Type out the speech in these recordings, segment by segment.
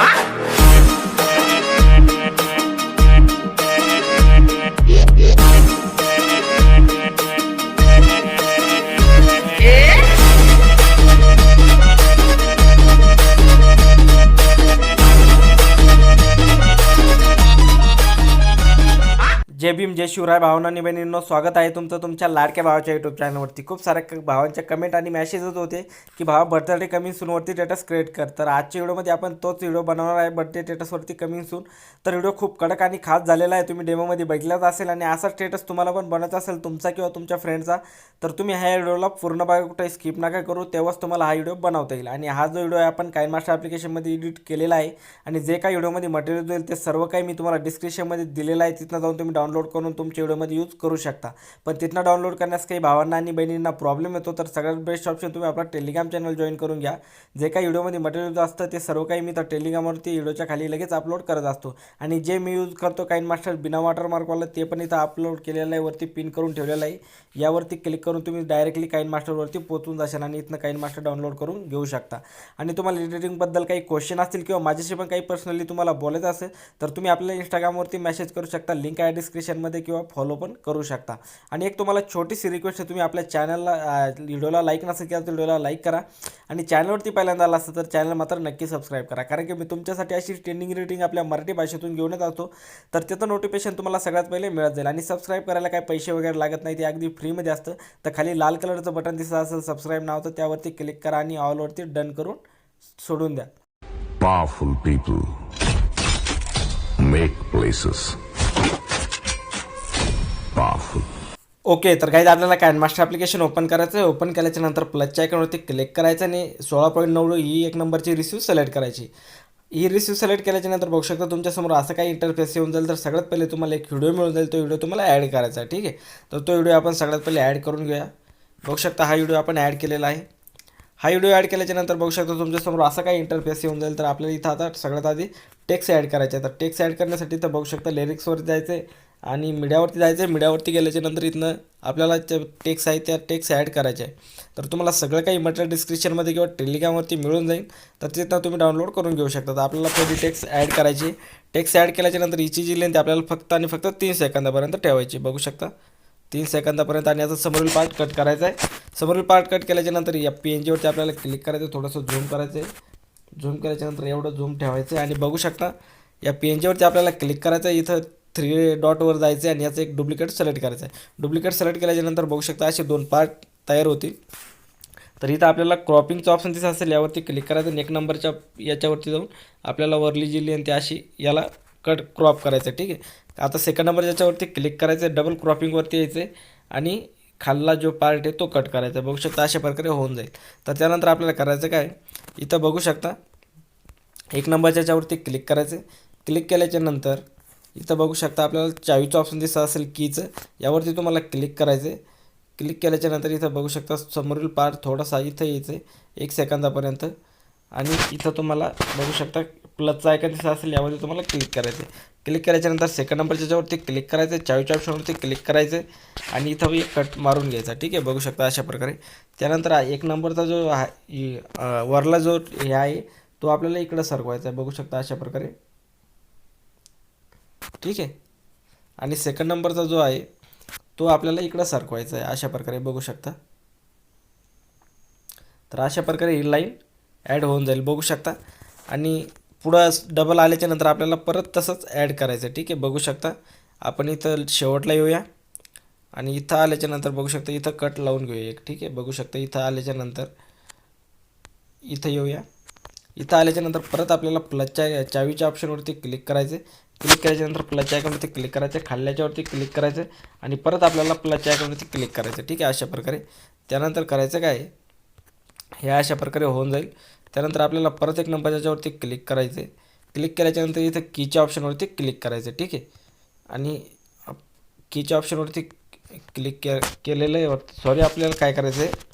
Ah! जय भीम जय शिवराय भावना बहिणींनो स्वागत आहे तुमचं तुमच्या लाडक्या भावाच्या यूट्यूब चॅनलवरती खूप साऱ्या क- भावांच्या कमेंट आणि मॅसेजच होते की भावा बर्थडे कमिंग सूनवरती स्टेटस क्रिएट कर. तर आजच्या व्हिडिओमध्ये आपण तोच व्हिडिओ बनवणार आहे बर्थडे स्टेटसवरती कमिंग सून तर व्हिडिओ खूप कडक आणि खास झालेला आहे. तुम्ही डेमोमध्ये बघितलाच असेल आणि असा स्टेटस तुम्हाला पण बनवायचा असेल तुमचा किंवा तुमच्या फ्रेंडचा तर तुम्ही ह्या व्हिडिओला पूर्ण बघा कुठे स्किप नका करू तेव्हाच तुम्हाला हा व्हिडिओ बनवता येईल. आणि हा जो व्हिडिओ आहे आपण काही मास्टर ॲप्लिकेशनमध्ये एडिट केलेला आहे. आणि जे काही व्हिडिओमध्ये मटेरियल देईल ते सर्व काही मी तुम्हाला डिस्क्रिप्शनमध्ये दिलेलं आहे. तिथनं जाऊन तुम्ही डाउनलोड करून तुमच्या व्हिडिओमध्ये यूज करू शकता. पण तिथनं डाउनलोड करण्यास काही भावांना आणि बहिणींना प्रॉब्लेम येतो तर सगळ्यात बेस्ट ऑप्शन तुम्ही आपला टेलिग्राम चॅनल जॉईन करून घ्या. जे काही व्हिडिओमध्ये मटेरियल असतं ते सर्व काही मी तर टेलिग्रामवरती व्हिडिओच्या खाली लगेच अपलोड करत असतो. आणि जे मी यूज करतो काइन मास्टर बिना वॉटरमार्कवालं ते पण इथं अपलोड केलेलं आहे वरती पिन करून ठेवलेलं आहे. यावरती क्लिक करून तुम्ही डायरेक्टली काइन मास्टरवरती पोहोचून जाशाल आणि इथनं काइन मास्टर डाउनलोड करून घेऊ शकता. आणि तुम्हाला एडिटिंगबद्दल काही क्वेश्चन असतील किंवा माझ्याशी पण काही पर्सनली तुम्हाला बोलायचं असेल तर तुम्ही आपल्या इंस्टाग्रामवरती मेसेज करू शकता. लिंक आहे डिस्क्रिप्शनमध्ये किंवा फॉलो पण करू शकता. आणि एक तुम्हाला छोटीशी रिक्वेस्ट आहे तुम्ही आपल्या चॅनलला व्हिडिओला लाईक नसेल केला तर व्हिडिओला लाईक करा. आणि चॅनलवरती पहिल्यांदा आला असतं तर चॅनल मात्र नक्की सबस्क्राईब करा. कारण की मी तुमच्यासाठी अशी ट्रेंडिंग रेटिंग आपल्या मराठी भाषेतून घेऊन येत असतो तर त्याचं नोटिफिकेशन तुम्हाला सगळ्यात पहिले मिळत जाईल. आणि सबस्क्राईब करायला काही पैसे वगैरे लागत नाही ते अगदी फ्रीमध्ये असतं. तर खाली लाल कलरचं बटन दिसत असेल सबस्क्राईब नावचं त्यावरती क्लिक करा आणि ऑलवरती डन करून सोडून द्या. Powerful people make places. Powerful. Okay तर काही आपल्याला कॅन मास्टर ॲप्लिकेशन ओपन करायचं आहे ओपन केल्याच्यानंतर प्लसच्या आयकॉनवरती क्लिक करायचं आणि सोळा पॉईंट नऊ ही एक नंबरची रिसिव्ह सिलेक्ट करायची. ही रिसिव्ह सिलेक्ट केल्याच्यानंतर बघू शकता तुमच्यासमोर असं काही इंटरफेस येऊन जाईल. तर सगळ्यात पहिले तुम्हाला एक व्हिडिओ मिळून जाईल. तो व्हिडिओ तुम्हाला ॲड करायचा आहे ठीक आहे? तर तो व्हिडिओ आपण सगळ्यात पहिले ॲड करून घेऊया. बघू शकता हा व्हिडिओ आपण ॲड केलेला आहे. हा व्हिडिओ ॲड केल्याच्यानंतर बघू शकता तुमच्यासमोर असं काही इंटरफेस येऊन जाईल. तर आपल्याला इथं आता सगळ्यात आधी टेक्स्ट ॲड करायचे आहे. तर टेक्स्ट ॲड करण्यासाठी तर बघू शकता लिरिक्सवरती जायचं आहे आणि मीडियावरती जायचं आहे मीडियावरती गेल्याच्यानंतर इथनं आपल्याला जे टेक्स्ट आहे त्या टेक्स्ट ॲड करायचे आहे. तर तुम्हाला सगळं काही मटेरियल डिस्क्रिप्शनमध्ये किंवा टेलिग्रामवरती मिळून जाईल. तर तिथं तुम्ही डाउनलोड करून घेऊ शकता. तर आपल्याला पहिली टेक्स्ट ॲड करायची टेक्स्ट ॲड केल्याच्यानंतर हिची जी लेंथ आपल्याला फक्त आणि फक्त तीन सेकंदापर्यंत ठेवायची बघू शकता. तीन सेकंदापर्यंत आणि याचा समोरील पार्ट कट करायचा आहे. समोरील पार्ट कट केल्याच्यानंतर या पी एन जीवरती आपल्याला क्लिक करायचं आहे. थोडंसं झूम करायचं आहे झूम केल्याच्यानंतर एवढं झूम ठेवायचं आहे. आणि बघू शकता या पी एन जीवरती आपल्याला क्लिक करायचं आहे इथं थ्री डॉटवर जायचं आहे आणि याचं एक डुप्लिकेट सिलेक्ट करायचं आहे. डुप्लिकेट सिलेक्ट केल्याच्यानंतर बघू शकता असे दोन पार्ट तयार होतील. तर इथं आपल्याला क्रॉपिंगचं ऑप्शन दिसत असेल यावरती क्लिक करायचं. आणि एक नंबरच्या याच्यावरती जाऊन आपल्याला वरली जी लेन ती अशी याला कट क्रॉप करायचं आहे ठीक आहे? आता सेकंड नंबर ज्याच्यावरती क्लिक करायचं आहे डबल क्रॉपिंगवरती यायचं आहे आणि खाल्ला जो पार्ट आहे तो कट करायचा. बघू शकता अशा प्रकारे होऊन जाईल. तर त्यानंतर आपल्याला करायचं काय? इथं बघू शकता. एक नंबरच्या याच्यावरती क्लिक करायचं क्लिक केल्याच्यानंतर इथं बघू शकता आपल्याला चावीचं ऑप्शन दिसत असेल कीचं यावरती तुम्हाला क्लिक करायचं आहे क्लिक केल्याच्यानंतर इथं बघू शकता समोरील पार्ट थोडासा इथं यायचं आहे एक सेकंदापर्यंत आणि इथं तुम्हाला बघू शकता प्लसचा आयकन दिसत असेल यावरती तुम्हाला क्लिक करायचं आहे क्लिक केल्याच्यानंतर सेकंड नंबरच्या याच्यावरती क्लिक करायचं आहे चावीच्या ऑप्शनवरती क्लिक करायचं आहे आणि इथं एक कट मारून घ्यायचा ठीक आहे? बघू शकता अशा प्रकारे. त्यानंतर एक नंबरचा जो हा वरला जो हे आहे तो आपल्याला इकडं सरकवायचा आहे. बघू शकता अशा प्रकारे. ठीक आहे? आणि सेकंड नंबरचा जो आहे तो आपल्याला इकडं सरकवायचा आहे. अशा प्रकारे बघू शकता. तर अशा प्रकारे ही लाईन ॲड होऊन जाईल. बघू शकता. आणि पुढं डबल आल्याच्यानंतर आपल्याला परत तसंच ॲड करायचं. ठीक आहे? बघू शकता. आपण इथं शेवटला येऊया. आणि इथं आल्याच्यानंतर बघू शकता इथं कट लावून घेऊया एक. ठीक आहे? बघू शकता इथं आल्याच्यानंतर इथं येऊया. इथं आल्याच्यानंतर परत आपल्याला प्लसच्या चावीच्या ऑप्शनवरती क्लिक करायचे क्लिक केल्याच्यानंतर प्लसच्या आयकॉनवरती क्लिक करायचं खाल्ल्याच्यावरती क्लिक करायचं आणि परत आपल्याला प्लसच्या आयकॉनवरती क्लिक करायचं ठीक आहे? अशा प्रकारे. त्यानंतर करायचं काय? हे अशा प्रकारे होऊन जाईल. त्यानंतर आपल्याला परत एक नंबर याच्यावरती क्लिक करायचं आहे क्लिक केल्याच्यानंतर इथं कीच्या ऑप्शनवरती क्लिक करायचं ठीक आहे? आणि कीच्या ऑप्शनवरती क्लिक के केलेलं आहे. सॉरी आपल्याला काय करायचं आहे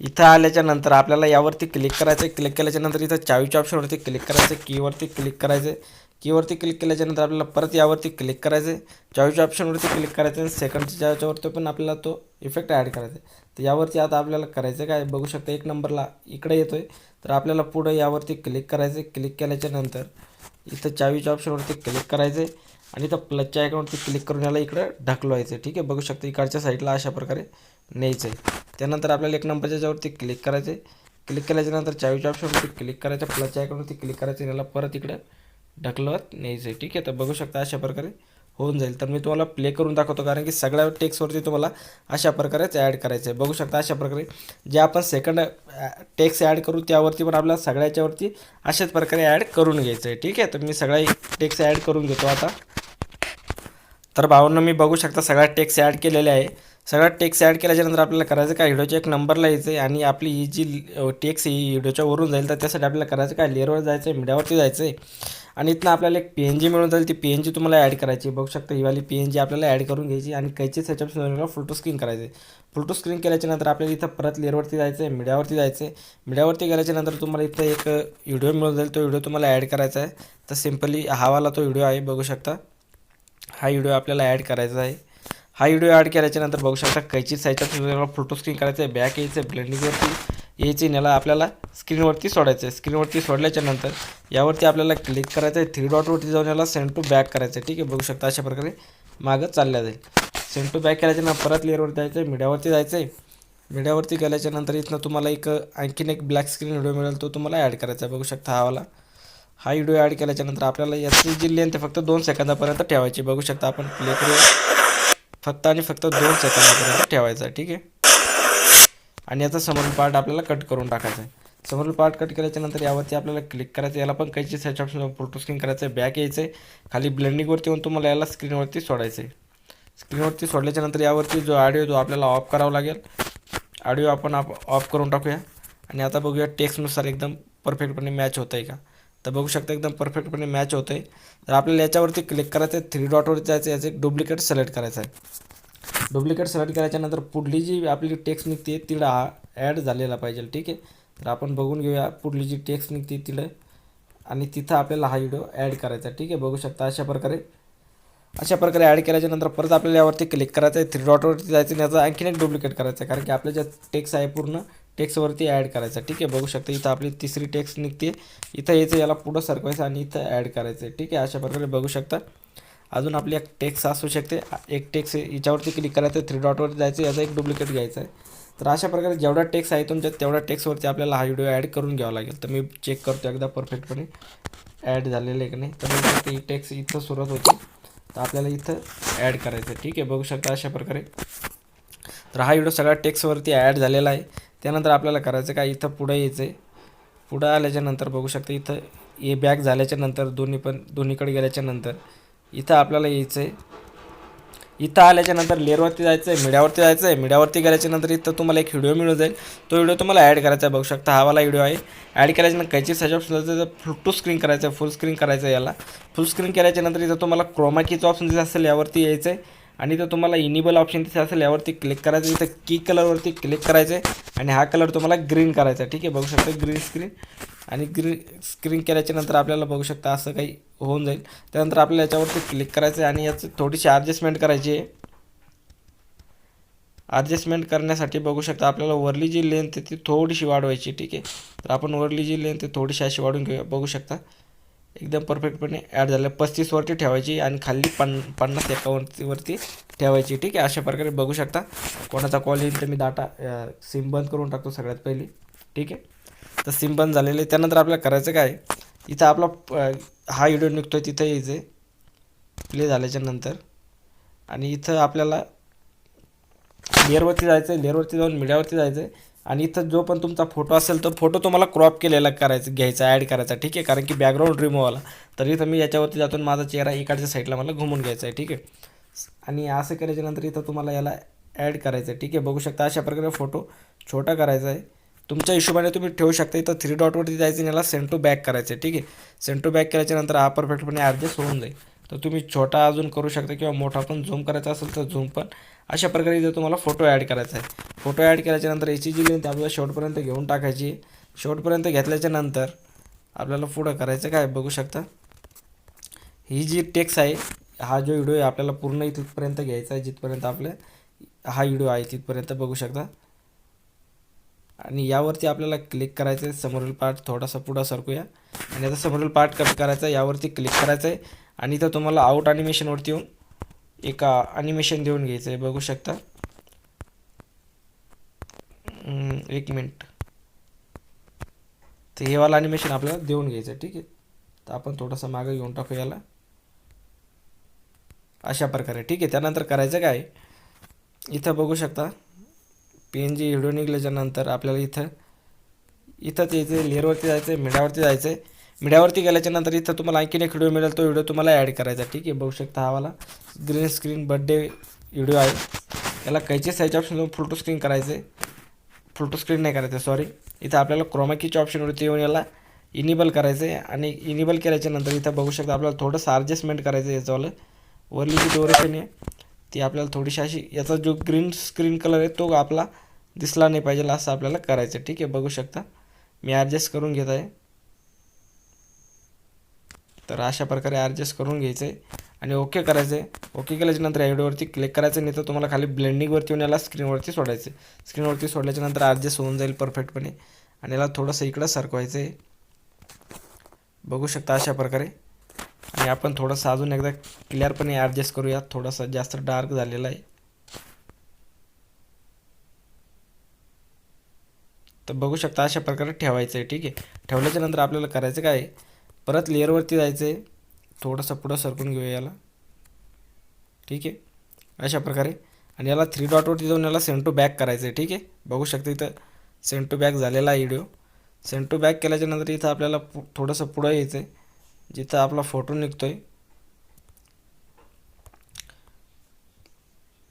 इथं आल्याच्यानंतर आपल्याला यावरती क्लिक करायचं आहे क्लिक केल्याच्यानंतर इथं चावीच्या ऑप्शनवरती क्लिक करायचं आहे कीवरती क्लिक करायचं आहे कीवरती क्लिक केल्याच्यानंतर आपल्याला परत यावरती क्लिक करायचं आहे चॉईसच्या ऑप्शनवरती क्लिक करायचं आणि सेकंडच्या याच्यावरती पण आपल्याला तो इफेक्ट ॲड करायचा आहे तर यावरती आता आपल्याला करायचं काय? बघू शकता एक नंबरला इकडे येतो आहे तर आपल्याला पुढं यावरती क्लिक करायचं आहे क्लिक केल्याच्यानंतर इथं चावीच्या ऑप्शनवरती क्लिक करायचं आहे आणि इथं प्लसच्या आयकॉनवरती क्लिक करून याला इकडं ढकलवायचं आहे ठीक आहे? बघू शकता इकडच्या साईडला अशा प्रकारे न्यायचं आहे त्यानंतर आपल्याला एक नंबरच्या याच्यावरती क्लिक करायचं आहे क्लिक केल्याच्यानंतर चावीच्या ऑप्शनवरती क्लिक करायचं. प्लसच्या आयकॉनवरती क्लिक करायचं याला परत इकडं ढकलवत न्यायचं आहे ठीक आहे. तर बघू शकता अशा प्रकारे होऊन जाईल. तर मी तुम्हाला प्ले करून दाखवतो कारण की सगळ्या टेक्स्टवरती तुम्हाला अशा प्रकारेच ॲड करायचं आहे बघू शकता अशा प्रकारे जे आपण सेकंड टेक्स ॲड करू त्यावरती पण आपल्याला सगळ्याच्यावरती अशाच प्रकारे ॲड करून घ्यायचं आहे ठीक आहे? तर मी सगळ्या टेक्स ॲड करून घेतो आता. तर भावांना मी बघू शकता सगळ्या टेक्स ॲड केलेले आहे. सगळा टेक्स ॲड केल्याच्यानंतर आपल्याला करायचं काय? व्हिडिओच्या एक नंबरला यायचं आहे आणि आपली ही जी टेक्स ही व्हिडिओच्या वरून जाईल तर त्यासाठी आपल्याला करायचं काय? लेअरवर जायचं आहे मीडियावरती जायचं आहे आणि इथनं आपल्याला एक पी एन जी मिळून जाईल. ती पी एन जी तुम्हाला ॲड करायची बघू शकता ही वाली पी एन जी आपल्याला ॲड करून घ्यायची आणि कैची सेटअप फोटो स्क्रीन करायचं आहे फोटो स्क्रीन केल्याच्यानंतर आपल्याला इथं परत लेअरवरती जायचं आहे मीडियावरती जायचं आहे मीडियावरती गेल्याच्यानंतर तुम्हाला इथं एक व्हिडिओ मिळून जाईल. तो व्हिडिओ तुम्हाला ॲड करायचा आहे. तर सिम्पली हा वाला तो व्हिडिओ आहे बघू शकता. हा व्हिडिओ आपल्याला ॲड करायचा आहे. हा व्हिडिओ ॲड केल्याच्यानंतर बघू शकता कैची साईजचा तुम्हाला फोटो स्क्रीन करायचं आहे. बॅक यायचं आहे ब्लेंडिंगवरती यायची आणि याला आपल्याला स्क्रीनवरती सोडायचं आहे. स्क्रीनवरती सोडल्याच्यानंतर यावरती आपल्याला क्लिक करायचं आहे. थ्री डॉटवरती जाऊन याला सेंड टू बॅक करायचं आहे. ठीक आहे बघू शकता अशा प्रकारे मागं चालल्या जाईल. सेंड टू बॅक केल्याच्यानंतर परत लेअरवरती जायचं आहे मीडियावरती जायचं आहे. मीडियावरती गेल्याच्यानंतर इथनं तुम्हाला एक आणखीन एक ब्लॅक स्क्रीन व्हिडिओ मिळेल तो तुम्हाला ॲड करायचा आहे. बघू शकता हावाला हा व्हिडिओ ॲड केल्याच्यानंतर आपल्याला याची जी लेंथ फक्त दोन सेकंदापर्यंत ठेवायची बघू शकता आपण प्ले करूया. फक्त आणि फक्त दोन सेकंदापर्यंत ठेवायचा आहे ठीक आहे? आणि याचा समोरून पार्ट आपल्याला कट करून टाकायचा आहे. समोरून पार्ट कट केल्याच्यानंतर यावरती आपल्याला क्लिक करायचं याला पण काहीची सर्च ऑप्शन फोटो स्क्रीन करायचं आहे. बॅक यायचं आहे. खाली ब्लेंडिंगवरती येऊन तुम्हाला याला स्क्रीनवरती सोडायचं आहे. स्क्रीनवरती सोडल्याच्या नंतर यावरती जो ऑडिओ तो आपल्याला ऑफ करावा लागेल. ऑडिओ आपण आप ऑफ करून टाकूया. आणि आता बघूया टेक्स्टनुसार एकदम परफेक्टपणे मॅच होत आहे का? तर बघू शकता एकदम परफेक्टपणे मॅच होतं आहे तर आपल्याला याच्यावरती क्लिक करायचं आहे थ्री डॉटवरती जायचं आहे याचं एक डुप्लिकेट सिलेक्ट करायचं आहे डुप्लिकेट सिलेक्ट केल्याच्यानंतर पुढली जी आपली टेक्स्ट निघते तिला हा ॲड झालेला पाहिजे ठीक? आहे तर आपण बघून घेऊया पुढली जी टेक्स्ट निघते तिला. आणि तिथं आपल्याला हा व्हिडिओ ॲड करायचा आहे ठीक? आहे बघू शकता अशा प्रकारे. अशा प्रकारे ॲड केल्याच्यानंतर परत आपल्याला यावरती क्लिक करायचं आहे थ्री डॉटवरती जायचं आणि याचा आणखीन एक डुप्लिकेट करायचं आहे कारण की आपल्या ज्या टेक्स्ट आहे पूर्ण टेक्स्टवरती ॲड करायचं. ठीक आहे बघू शकता इथं आपली तिसरी टेक्स्ट निघते. इथं यायचं याला पुढं सरकवायचं आणि इथं ॲड करायचं आहे. ठीक आहे अशा प्रकारे बघू शकता. अजून आपली एक टेक्स्ट असू शकते. एक टेक्स्ट याच्यावरती क्लिक करायचं थ्री डॉटवरती जायचं याचा एक डुप्लिकेट घ्यायचा आहे. तर अशा प्रकारे जेवढा टेक्स आहे तुमच्या तेवढ्या टेक्सवरती आपल्याला हा व्हिडिओ ॲड करून घ्यावा लागेल. तर मी चेक करतो एकदा परफेक्टपणे ॲड झालेलं आहे की नाही? तर ही टेक्स इथं सुरुवात होती. तर आपल्याला इथं ॲड करायचं आहे. ठीक आहे बघू शकता अशा प्रकारे. तर हा व्हिडिओ सगळ्या टेक्सवरती ॲड झालेला आहे. त्यानंतर आपल्याला करायचं काय? इथं पुढं यायचं आहे पुढं आल्याच्यानंतर बघू शकता इथं ए बॅक झाल्याच्यानंतर दोन्ही पण दोन्हीकडे गेल्याच्यानंतर इथं आपल्याला यायचं आहे इथं आल्याच्यानंतर लेअरवरती जायचं आहे मीडियावरती जायचं आहे मीडियावरती गेल्याच्यानंतर इथं तुम्हाला एक व्हिडिओ मिळून जाईल. तो व्हिडिओ तुम्हाला ॲड करायचा आहे बघू शकता. हा वाला व्हिडिओ आहे. ॲड केल्याच्यानंतर काहीची सज ऑप्शन फुल टू स्क्रीन करायचं आहे फुल स्क्रीन करायचं आहे याला. फुल स्क्रीन केल्याच्यानंतर इथं तुम्हाला क्रोमाकीचं ऑप्शन दिसत असेल यावरती यायचं आहे आणि इथं तुम्हाला इनिबल ऑप्शन तिथे असेल यावरती क्लिक करायचं इथं की कलरवरती क्लिक करायचं आहे आणि हा कलर तुम्हाला ग्रीन करायचा आहे. ठीक आहे बघू शकता ग्रीन स्क्रीन आणि ग्रीन स्क्रीन केल्याच्यानंतर आपल्याला बघू शकता असं काही होऊन जाईल. त्यानंतर आपल्याला याच्यावरती क्लिक करायचं आहे आणि याचं थोडीशी ॲडजस्टमेंट करायची आहे. ॲडजस्टमेंट करण्यासाठी बघू शकता आपल्याला वरली जी लेंथ आहे ती थोडीशी वाढवायची ठीक आहे तर आपण वरली जी लेंथ आहे थोडीशी अशी वाढवून घेऊया. बघू शकता. एकदम परफेक्टपणे ॲड झालं. पस्तीसवरती ठेवायची आणि खाली पन पन्नास एकावन्नवरती ठेवायची. ठीक आहे? अशा प्रकारे बघू शकता. कोणाचा कॉल येईल तर मी डाटा सिम बंद करून टाकतो सगळ्यात पहिली. ठीक आहे? तर सिम बंद झालेलं आहे. त्यानंतर आपल्याला करायचं काय? इथं आपला हा व्हिडिओ निघतो आहे तिथं यायचं आहे प्ले झाल्याच्यानंतर. आणि इथं आपल्याला लेअरवरती जायचं आहे लेअरवरती जाऊन मीडियावरती जायचं आहे आणि इथं जो पण तुमचा फोटो असेल तर फोटो तुम्हाला क्रॉप केलेला करायचा घ्यायचा ॲड करायचा ठीक आहे? कारण की बॅकग्राऊंड रिमूव्ह आला तर इथं मी याच्यावरती जातून माझा चेहरा इकडच्या साईडला मला घुमून घ्यायचा आहे ठीक आहे? आणि असं करायच्यानंतर इथं तुम्हाला याला ॲड करायचं आहे ठीक आहे? बघू शकता अशा प्रकारे फोटो छोटा करायचा आहे. तुमच्या हिशोबाने तुम्ही ठेवू शकता इथं थ्री डॉटवरती जायचं आणि याला सेंड टू बॅक करायचं आहे ठीक आहे? सेंड टू बॅक केल्याच्यानंतर हा परफेक्टपणे ॲडजस्ट होऊन जाईल. तर तुम्ही छोटा अजून करू शकता किंवा मोठा पण झूम करायचा असेल तर झूम पण अशा प्रकारे इथं तुम्हाला फोटो ॲड करायचा आहे. फोटो ॲड केल्याच्यानंतर याची जी लेंथ आपल्याला शेवटपर्यंत घेऊन टाकायची. शेवटपर्यंत घेतल्याच्या नंतर आपल्याला पुढं करायचं काय बघू शकता? ही जी टेक्स आहे हा जो व्हिडिओ आहे आपल्याला पूर्ण इथपर्यंत घ्यायचा आहे जिथपर्यंत आपल्या हा व्हिडिओ आहे तिथपर्यंत बघू शकता. आणि यावरती आपल्याला क्लिक करायचं आहे. समोरील पार्ट थोडासा पुढं सरकूया. आणि आता समोरील पार्ट कट करायचा आहे. यावरती क्लिक करायचं आहे. आणि इथं तुम्हाला आउट ॲनिमेशनवरती येऊन एका ॲनिमेशन देऊन घ्यायचं आहे बघू शकता. एक मिनिट तर हे वाला ॲनिमेशन आपल्याला देऊन घ्यायचं आहे ठीक आहे. तर आपण थोडासा मागं घेऊन टाकू याला. अशा प्रकारे ठीक आहे. त्यानंतर करायचं काय? इथं बघू शकता. पी एन जी हिडून निघल्याच्यानंतर आपल्याला इथं इथंच यायचं इथे लेअरवरती जायचं आहे मिडावरती जायचं आहे मीडियावरती गेल्याच्यानंतर इथं तुम्हाला आणखीन एक व्हिडिओ मिळेल. तो व्हिडिओ तुम्हाला ॲड करायचा. ठीक आहे? बघू शकता हा ग्रीन स्क्रीन बड्डे व्हिडिओ आहे. याला कैची साईज ऑप्शन फोटो स्क्रीन करायचं आहे फोटो स्क्रीन नाही करायचं सॉरी इथं आपल्याला क्रोमाकीच्या ऑप्शनवरती येऊन याला इनेबल करायचं आहे आणि इनेबल केल्याच्यानंतर इथं बघू शकता आपल्याला थोडंसं ॲडजस्टमेंट करायचं आहे याच्यावालं वरली जी डोरेशन आहे ती आपल्याला थोडीशी अशी याचा जो ग्रीन स्क्रीन कलर आहे तो आपला दिसला नाही पाहिजे असं आपल्याला करायचं आहे ठीक आहे? बघू शकता. मी ॲडजस्ट करून घेत आहे. तर अशा प्रकारे ॲडजस्ट करून घ्यायचं. आहे आणि ओके करायचं. आहे ओके केल्याच्यानंतर या व्हिडिओवरती क्लिक करायचं नाही तर तुम्हाला खाली ब्लेंडिंगवरती येऊन याला स्क्रीनवरती सोडायचं. स्क्रीनवरती सोडल्याच्यानंतर ॲडजस्ट होऊन जाईल परफेक्टपणे आणि याला थोडंसं इकडं सरकवायचं. आहे बघू शकता अशा प्रकारे. आणि आपण थोडंसं अजून एकदा क्लिअरपणे ॲडजस्ट करूया थोडंसं जास्त डार्क झालेला आहे. तर बघू शकता अशा प्रकारे ठेवायचं आहे ठीक आहे. ठेवल्याच्यानंतर आपल्याला करायचं काय? आहे? परत लेअरवरती जायचं आहे थोडंसं पुढं सरकून घेऊया याला. ठीक आहे? अशा प्रकारे. आणि याला थ्री डॉटवरती जाऊन याला सेंड टू बॅक करायचं आहे ठीक आहे? बघू शकता इथं सेंड टू बॅक झालेला आहे व्हिडिओ सेंड टू बॅक केल्याच्यानंतर इथं आपल्याला पु थोडंसं पुढं यायचं आहे जिथं आपला फोटो निघतो आहे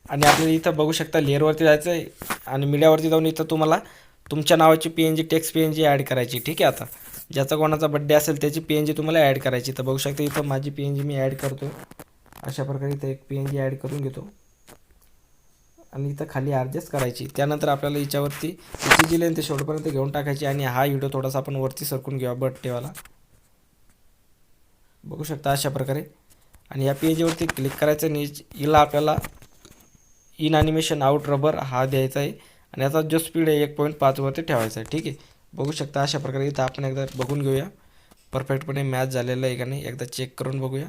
आणि आपल्याला इथं बघू शकता लेअरवरती जायचं आहे आणि मीडियावरती जाऊन इथं तुम्हाला तुमच्या नावाची P N G text P N G add करायची. ठीक आहे आता? ज्याचा कोणाचा बड्डे असेल त्याची पी एन जी तुम्हाला ॲड करायची. तर बघू शकता इथं माझी पी एन जी मी ॲड करतो. अशा प्रकारे इथं एक पी एन जी ॲड करून घेतो. आणि इथं खाली ॲडजस्ट करायची. त्यानंतर आपल्याला हिच्यावरती हिची जी लेंथ शेवटपर्यंत घेऊन टाकायची आणि हा व्हिडिओ थोडासा आपण वरती सरकून घ्यावा बड्डेवाला बघू शकता अशा प्रकारे. आणि या पी एन जीवरती क्लिक करायचं आणि हिला आपल्याला इन ॲनिमेशन आउट रबर हा द्यायचा आहे. आणि याचा जो स्पीड आहे एक पॉईंट पाचवरती ठेवायचा आहे. ठीक आहे? बघू शकता अशा प्रकारे इथं आपण एकदा बघून घेऊया. परफेक्टपणे मॅच झालेला आहे का नाही एकदा चेक करून बघूया.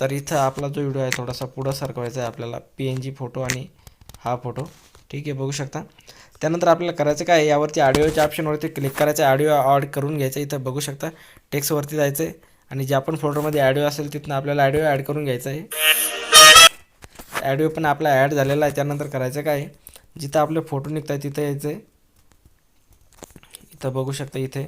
तर इथं आपला जो व्हिडिओ आहे थोडासा पुढं सरकवायचा आहे आपल्याला. पी एन जी फोटो आणि हा फोटो ठीक आहे बघू शकता. त्यानंतर आपल्याला करायचं काय आहे, यावरती ऑडिओच्या ऑप्शनवरती क्लिक करायचं आहे. ऑडिओ ॲड करून घ्यायचं इथं बघू शकता टेक्स्टवरती जायचं आहे. आणि ज्या पण फोटोमध्ये ऑडिओ असेल तिथनं आपल्याला ऑडिओ ॲड करून घ्यायचा आहे. ॲडिओ पण आपला ॲड झालेला आहे. त्यानंतर करायचं काय आहे, जिथं आपले फोटो निघत आहे तिथं यायचं आहे. इथं बघू शकता इथे.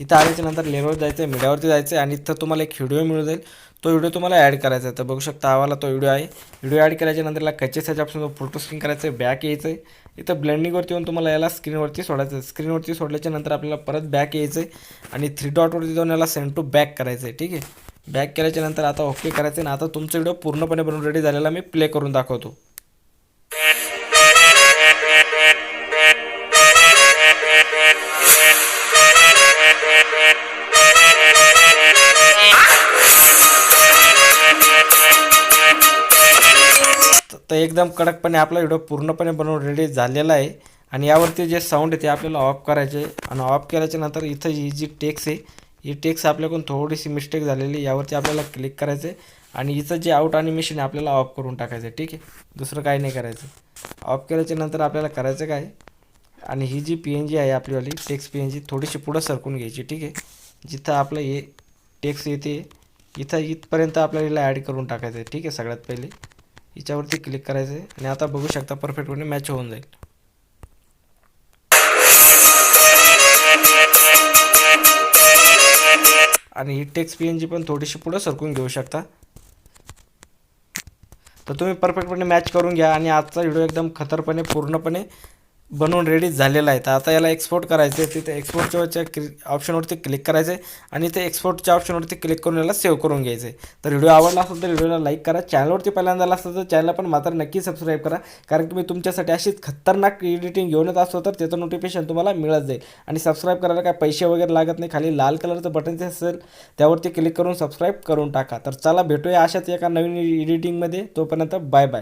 इथं आल्याच्यानंतर लेअरवर जायचं आहे मीडियावरती जायचं आहे आणि इथं तुम्हाला एक व्हिडिओ मिळून जाईल तो व्हिडिओ तुम्हाला ॲड करायचा आहे. तर बघू शकता आवाला तो व्हिडिओ आहे. व्हिडिओ ॲड केल्याच्यानंतर नंतर कच्चे साईज ऑप्शन फोटो स्क्रीन करायचं आहे बॅक यायचं आहे इथं ब्लेंडिंगवरती येऊन तुम्हाला याला स्क्रीनवरती सोडायचं आहे स्क्रीनवरती सोडल्याच्या नंतर आपल्याला परत बॅक यायचं आहे आणि थ्री डॉटवरती जाऊन याला सेंड टू बॅक करायचं आहे ठीक आहे? बॅक केल्याच्यानंतर आता ओके करायचं आहे आणि आता तुमचा व्हिडिओ पूर्णपणे बनवून रेडी झालेला मी प्ले करून दाखवतो. तर एकदम कडकपणे आपला व्हिडिओ पूर्णपणे बनवून रेडी झालेला आहे. आणि यावरती जे साऊंड आहे ते आपल्याला ऑफ करायचे आणि ऑफ केल्याच्यानंतर इथं ही जी टेक्स आहे ही टेक्स आपल्याकडून थोडीशी मिस्टेक झालेली आहे. यावरती आपल्याला क्लिक करायचं आहे. आणि हिचं जे आउट ॲनिमेशन आहे आपल्याला ऑफ करून टाकायचं आहे. ठीक आहे? दुसरं काही नाही करायचं. ऑफ केल्याच्यानंतर आपल्याला करायचं काय? आणि ही जी पी एन जी आहे आपलीवाली टेक्स पी एन जी थोडीशी पुढं सरकून घ्यायची ठीक आहे? जिथं आपलं हे टेक्स येते इथं इथपर्यंत आपल्याला ॲड करून टाकायचं आहे ठीक आहे? सगळ्यात पहिले. हिच्यावरती क्लिक करायचं आहे आणि आता बघू शकता परफेक्टपणे मॅच होऊन जाईल. आणि ही टेक्स्ट पी एन जी पण थोडीशी पुढं सरकून घेऊ शकता. तर तुम्ही परफेक्टपणे मॅच करून घ्या आणि आजचा व्हिडिओ एकदम खतरपणे पूर्णपणे बनवून रेडी झालेला आहे. तर आता याला एक्सपोर्ट करायचं आहे. तिथे एक्सपोर्टच्या क्लि ऑप्शनवरती क्लिक करायचं आहे. आणि ते एक्सपोर्टच्या ऑप्शनवरती क्लिक करून याला सेव्ह करून घ्यायचं आहे. तर व्हिडिओ आवडला असेल तर व्हिडिओला लाईक करा. चॅनलवरती पहिल्यांदा आला असेल तर चॅनलला पण मात्र नक्की सबस्क्राईब करा. कारण की मी तुमच्यासाठी अशीच खतरनाक एडिटिंग घेऊन येत असतो तर त्याचं नोटिफिकेशन तुम्हाला मिळत जाईल. आणि सबस्क्राईब करायला काय पैसे वगैरे लागत नाही. खाली लाल कलरचं बटन जे असेल त्यावरती क्लिक करून सबस्क्राईब करून टाका. तर चला भेटूया अशाच एका नवीन एडिटिंगमध्ये तोपर्यंत बाय बाय